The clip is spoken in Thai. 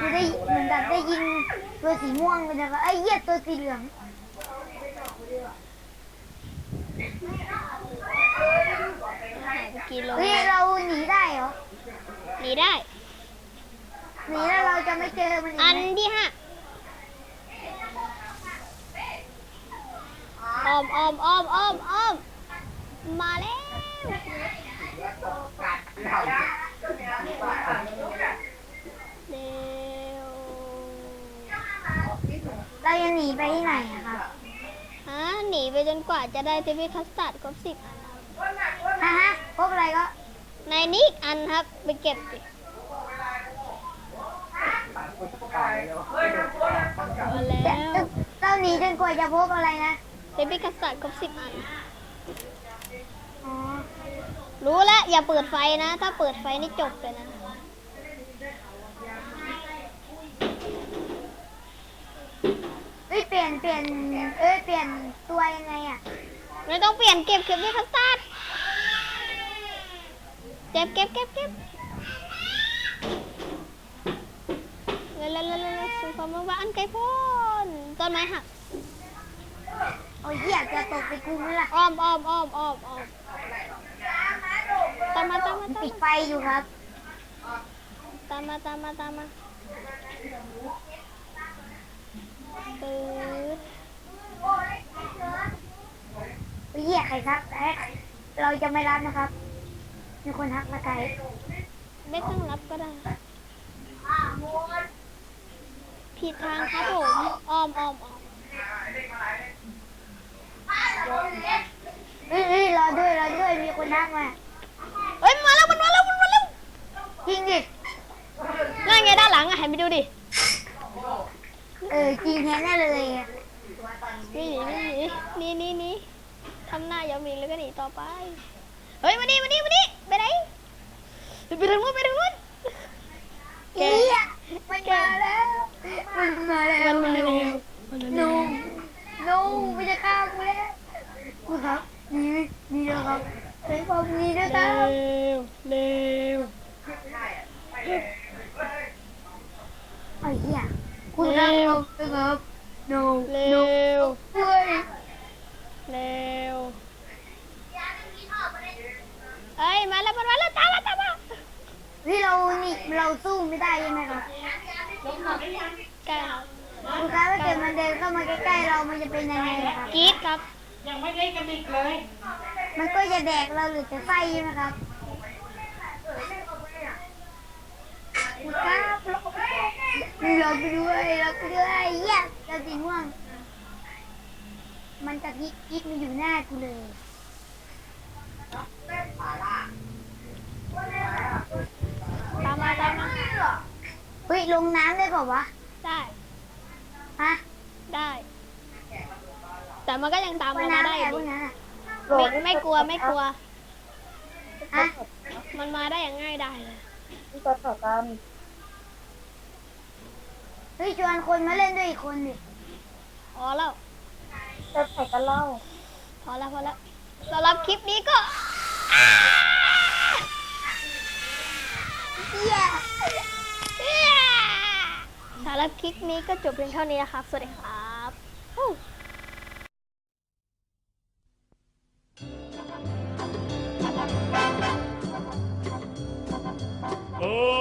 รู้สึกกูได้เหมือนกับได้ยิงตัวสีม่วงเลยนะครับไอ้เหี้ยตัวสีเหลืองหายไปกิโลเฮ้ยเราหนีได้เหรอหนีได้ หนีแล้วเราจะไม่เจอมันอีกอันไหมที่ห้าอ้อมอ้อมอ้อมอ้อมอ้อมมาแล้วเร็ว เรายังห นีไปที่ไหนอะครับฮะหนีไปจนกว่าจะได้เทวิคัสตาร์ดครบสิบอันครับฮะฮะพบอะไรก็ในนี้อีกอันครับไปเก็บดิมาแล้แต่วเราหนีจนกว่าจะพบอะไรนะเทวิคัสตาร์ดครบสิบอัน อ๋อรู้แล้วอย่าเปิดไฟนะ ถ้าเปิดไฟนี่จบเลยนะ เฮ้ยเปลี่ยนเปลี่ยน เอ้ย เปลี่ยนตัวยังไงอะไม่ต้องเปลี่ยนเก็บเก็บด้วยคัสตาร์ดเก็บเก็บเก็บเก็บเร็วเร็วเร็วเร็วเร็วสู่ความว่างอันไกลโพ้นต้นไม้หักโอ้ยเหี้ยจะตกไปกูไหมล่ะอ้อมอ้อมอ้อมอ้อมอ้อมตามมาตามมามันตามปิดมาไฟอยู่ครับ ตามมาตามมาตามมาปืด เฮ้ยเหี้ยใครทักแอ๊ะเราจะไม่รับนะครับ มีคนทักมาไกลไม่ต้องรับก็ได้ ผิดทางครับผมอ้อมอ้อมอ้อมเฮ้ยเฮ้ยรอด้วยรอด้วยมีคนทักมาเอ้ยมาแล้วมันมาแล้วมันมาแล้วจริงดินั่นไงด้านหลังอะหันไปดูดิเออจริงแท้แน่เลยอะนี่หนีนี่หนีนี่นี่นี่ ทำหน้ายามิงแล้วก็หนีต่อไป เฮ้ยมานี่มานี่มานี่ไปไหนไปทางนู้นไปทางนู้นเฮียมันมาแล้วมันมาแล้วมันมาแล้วหนูหนูไม่จะฆ่ากูแล้วกูครับหนี่นี่นะครับเฮ้ยผมหนี่นะครับวเร็วไอ้เหี้ยคุณครับนะครับ no เร็วเฮ้ยเร็ว ที่เรานี่เราสู้ไม่ได้ใช่ไหมครับใกล้ครับคุณครับถ้าเกิดมันเดินเข้ามาใกล้ๆเรา มันจะเป็นยังไงครับกรีดครับ ยังไม่ได้กระดิกเลย มันก็จะแดกเราหรือจะไฟใช่ไหมครับคุณครับเราไปด้วยเราไปด้วยเหี้ยเราสีม่วง มันจะพลิกพลิกมาอยู่หน้ากูเลย ตามมาตามมา เฮ้ย ลงน้ำได้เปล่าวะได้ฮะได้ แต่มันก็ยังตามว่ายเรามาน้ำได้ได้ออะพวยู่กนั้นอะไม่ไม่กลัวไม่กลัวฮะมันมาได้อย่างง่ายได้เลยที่ตัวต่อกันเฮ้ยชวนคนมาเล่นด้วยอีกคนดิพอแล้วจะใส่กันเล่าพอแล้วพอแล้วสำหรับคลิปนี้ก็ คลิปนี้ก็จบเพียงเท่านี้นะคะสวัสดีครับโอ้